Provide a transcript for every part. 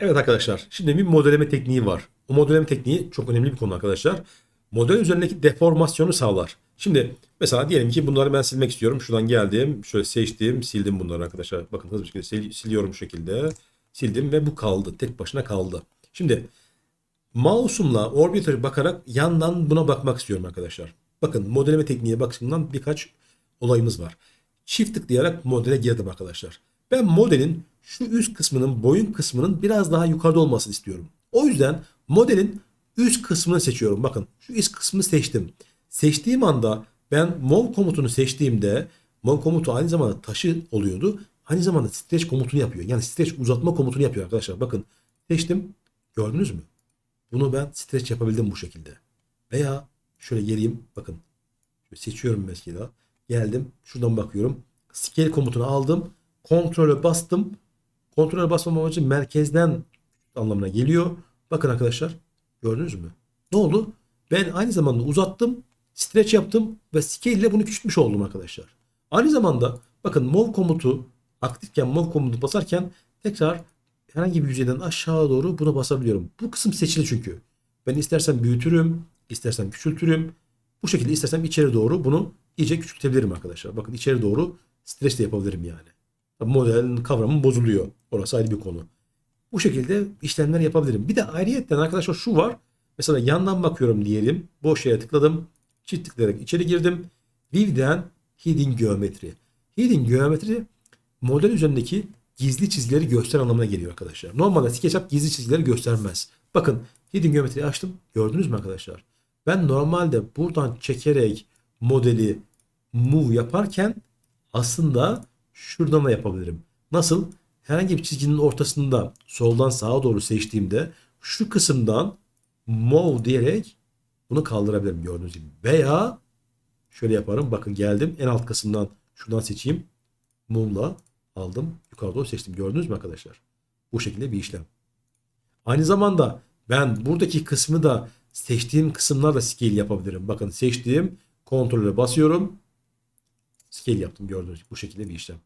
Evet arkadaşlar, şimdi bir modeleme tekniği var. O modeleme tekniği çok önemli bir konu arkadaşlar. Model üzerindeki deformasyonu sağlar. Şimdi mesela diyelim ki bunları ben silmek istiyorum. Şuradan geldim, şöyle seçtim, sildim bunları arkadaşlar. Bakın hızlı bir şekilde sil- siliyorum şu şekilde. Sildim ve bu kaldı. Tek başına kaldı. Şimdi mouse'umla orbiter bakarak yandan buna bakmak istiyorum arkadaşlar. Bakın modeleme tekniğe bakımından birkaç olayımız var. Çift tıklayarak modele girdim arkadaşlar. Ben modelin şu üst kısmının boyun kısmının biraz daha yukarıda olmasını istiyorum. O yüzden modelin üst kısmını seçiyorum. Bakın şu üst kısmını seçtim. Seçtiğim anda ben mov komutunu seçtiğimde mov komutu aynı zamanda taşı oluyordu. Aynı zamanda stretch komutunu yapıyor. Yani stretch uzatma komutunu yapıyor arkadaşlar. Bakın seçtim. Gördünüz mü? Bunu ben stretch yapabildim bu şekilde. Veya şöyle geleyim. Bakın. Seçiyorum mesela. Geldim. Şuradan bakıyorum. Scale komutunu aldım. Kontrole bastım. Kontrole basmam amacı merkezden anlamına geliyor. Bakın arkadaşlar. Gördünüz mü? Ne oldu? Ben aynı zamanda uzattım. Stretch yaptım ve scale ile bunu küçültmüş oldum arkadaşlar. Aynı zamanda bakın move komutu aktifken move komutu basarken tekrar herhangi bir yüzeyden aşağı doğru buna basabiliyorum. Bu kısım seçili çünkü. Ben istersen büyütürüm, istersen küçültürüm. Bu şekilde istersem içeri doğru bunu iyice küçültebilirim arkadaşlar. Bakın içeri doğru stretch de yapabilirim yani. Tabii Modelin kavramı bozuluyor. Orası ayrı bir konu. Bu şekilde işlemler yapabilirim. Bir de ayrıyetten arkadaşlar şu var. Mesela yandan bakıyorum diyelim. Boş yere tıkladım. Çift tıklayarak içeri girdim. View'den Hidden Geometry. Hidden Geometry model üzerindeki gizli çizgileri göster anlamına geliyor arkadaşlar. Normalde SketchUp gizli çizgileri göstermez. Bakın Hidden Geometry'yi açtım. Gördünüz mü arkadaşlar? Ben normalde buradan çekerek modeli move yaparken aslında şuradan da yapabilirim. Nasıl? Herhangi bir çizginin ortasında soldan sağa doğru seçtiğimde şu kısımdan move diyerek bunu kaldırabilirim gördüğünüz gibi. Veya şöyle yaparım. Bakın geldim. En alt kısımdan şuradan seçeyim. Move'la aldım. Yukarı doğru seçtim. Gördünüz mü arkadaşlar? Bu şekilde bir işlem. Aynı zamanda ben buradaki kısmı da seçtiğim kısımlarla scale yapabilirim. Bakın seçtiğim kontrole basıyorum. Scale yaptım gördüğünüz gibi. Bu şekilde bir işlem.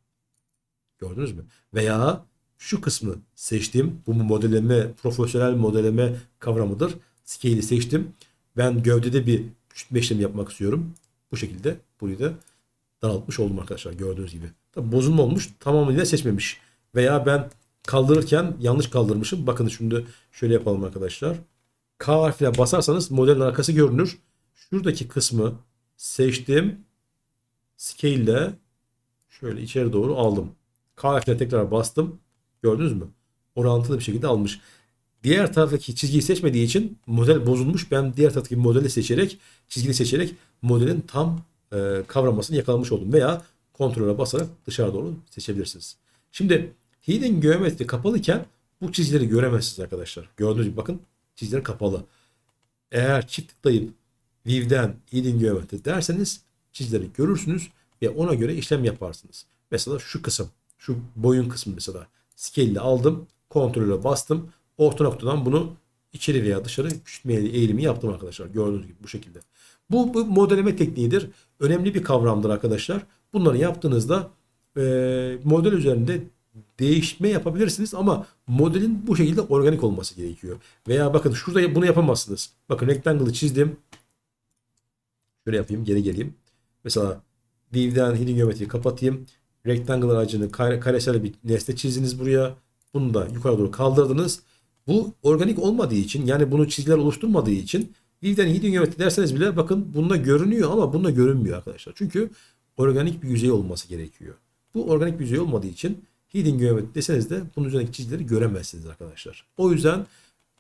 Gördünüz mü? Veya şu kısmı seçtim. Bu modelleme, profesyonel modelleme kavramıdır. Scale'i seçtim. Ben gövdede bir küçültme işlemi yapmak istiyorum. Bu şekilde burayı da daraltmış oldum arkadaşlar gördüğünüz gibi. Tabi bozulma olmuş tamamıyla seçmemiş. Veya ben kaldırırken yanlış kaldırmışım. Bakın şimdi şöyle yapalım arkadaşlar. K harfine basarsanız modelin arkası görünür. Şuradaki kısmı seçtim. Scale ile şöyle içeri doğru aldım. K tekrar bastım. Gördünüz mü? Orantılı bir şekilde almış. Diğer taraftaki çizgiyi seçmediği için model bozulmuş. Ben diğer taraftaki modeli seçerek, çizgini seçerek modelin tam e, kavramasını yakalamış oldum. Veya kontrole basarak dışarı doğru seçebilirsiniz. Şimdi Hidden Geometry kapalıyken bu çizgileri göremezsiniz arkadaşlar. Gördüğünüz gibi bakın çizgiler kapalı. Eğer çift tıklayıp View'den Hidden Geometry derseniz çizgileri görürsünüz ve ona göre işlem yaparsınız. Mesela şu kısım, şu boyun kısmı mesela scale ile aldım, kontrole bastım. Orta noktadan bunu içeri veya dışarı küçültme eğilimi yaptım arkadaşlar. Gördüğünüz gibi bu şekilde. Bu, bu modeleme tekniğidir. Önemli bir kavramdır arkadaşlar. Bunları yaptığınızda e, model üzerinde değişme yapabilirsiniz ama modelin bu şekilde organik olması gerekiyor. Veya bakın şurada bunu yapamazsınız. Bakın rectangle'ı çizdim. Şöyle yapayım geri geleyim. Mesela View'den Hidden Geometry'yi kapatayım. Rectangle aracını kare, karesel bir nesne çizdiniz buraya. Bunu da yukarı doğru kaldırdınız. Bu organik olmadığı için yani bunu çizgiler oluşturmadığı için View'den Hidden Geometry derseniz bile bakın bunda görünüyor ama bunda görünmüyor arkadaşlar. Çünkü organik bir yüzey olması gerekiyor. Bu organik bir yüzey olmadığı için Hidden Geometry deseniz de bunun üzerindeki çizgileri göremezsiniz arkadaşlar. O yüzden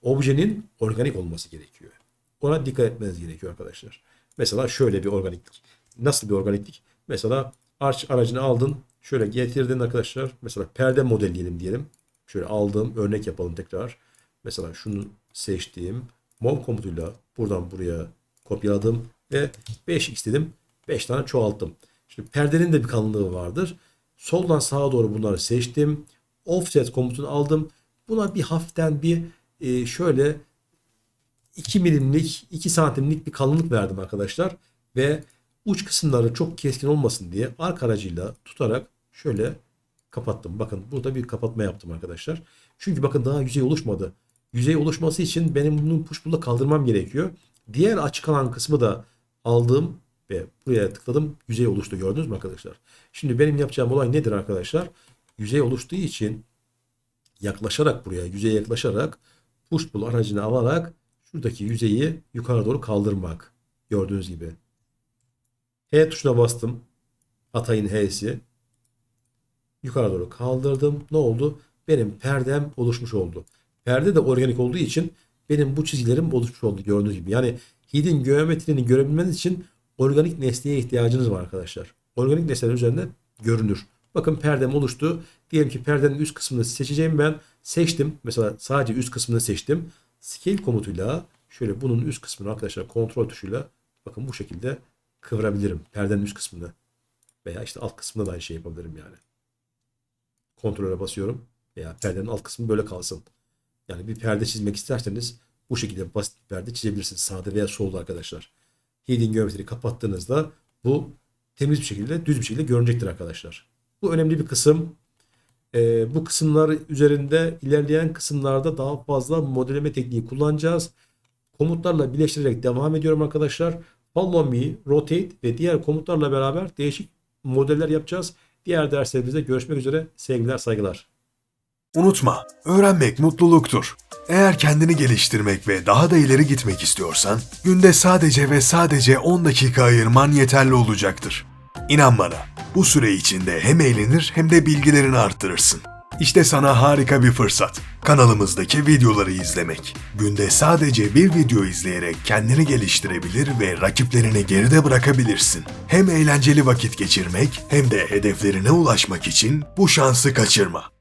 objenin organik olması gerekiyor. Ona dikkat etmeniz gerekiyor arkadaşlar. Mesela şöyle bir organiklik. Nasıl bir organiklik? Mesela arç aracını aldın. Şöyle getirdin arkadaşlar. Mesela perde modelleyelim diyelim. Şöyle aldım. Örnek yapalım tekrar. Mesela şunu seçtiğim. Mov komutuyla buradan buraya kopyaladım. Ve 5x dedim. 5 tane çoğalttım. Şimdi perdenin de bir kalınlığı vardır. Soldan sağa doğru bunları seçtim. Offset komutunu aldım. Buna bir hafiften bir e, şöyle 2 milimlik 2 santimlik bir kalınlık verdim arkadaşlar. Ve uç kısımları çok keskin olmasın diye arka aracıyla tutarak şöyle kapattım. Bakın burada bir kapatma yaptım arkadaşlar. Çünkü bakın daha yüzey oluşmadı. Yüzey oluşması için benim bunu push pull'la kaldırmam gerekiyor. Diğer açık alan kısmı da aldım ve buraya tıkladım. Yüzey oluştu gördünüz mü arkadaşlar? Şimdi benim yapacağım olay nedir arkadaşlar? Yüzey oluştuğu için yaklaşarak buraya yüzeye yaklaşarak push pull aracını alarak şuradaki yüzeyi yukarı doğru kaldırmak. Gördüğünüz gibi. H tuşuna bastım. Atay'ın H'si. Yukarı doğru kaldırdım. Ne oldu? Benim perdem oluşmuş oldu. Perde de organik olduğu için benim bu çizgilerim oluşmuş oldu gördüğünüz gibi. Yani HID'in geometrini görebilmeniz için organik nesneye ihtiyacınız var arkadaşlar. Organik nesneler üzerinde görünür. Bakın perdem oluştu. Diyelim ki perdenin üst kısmını seçeceğim ben. Seçtim. Mesela sadece üst kısmını seçtim. Scale komutuyla şöyle bunun üst kısmını arkadaşlar kontrol tuşuyla bakın bu şekilde kıvırabilirim. Perdenin üst kısmını. Veya işte alt kısmında da aynı şey yapabilirim yani. Kontrole basıyorum. Veya perdenin alt kısmı böyle kalsın. Yani bir perde çizmek isterseniz bu şekilde basit bir perde çizebilirsiniz. Sağda veya solda arkadaşlar. Healing geometriyi kapattığınızda bu temiz bir şekilde, düz bir şekilde görünecektir arkadaşlar. Bu önemli bir kısım. Ee, bu kısımlar üzerinde ilerleyen kısımlarda daha fazla modelleme tekniği kullanacağız. Komutlarla birleştirerek devam ediyorum arkadaşlar. Follow me, rotate ve diğer komutlarla beraber değişik modeller yapacağız. Diğer derslerimizde görüşmek üzere. Sevgiler, saygılar. Unutma, öğrenmek mutluluktur. Eğer kendini geliştirmek ve daha da ileri gitmek istiyorsan, günde sadece ve sadece 10 dakika ayırman yeterli olacaktır. İnan bana, bu süre içinde hem eğlenir hem de bilgilerini arttırırsın. İşte sana harika bir fırsat. Kanalımızdaki videoları izlemek. Günde sadece bir video izleyerek kendini geliştirebilir ve rakiplerini geride bırakabilirsin. Hem eğlenceli vakit geçirmek hem de hedeflerine ulaşmak için bu şansı kaçırma.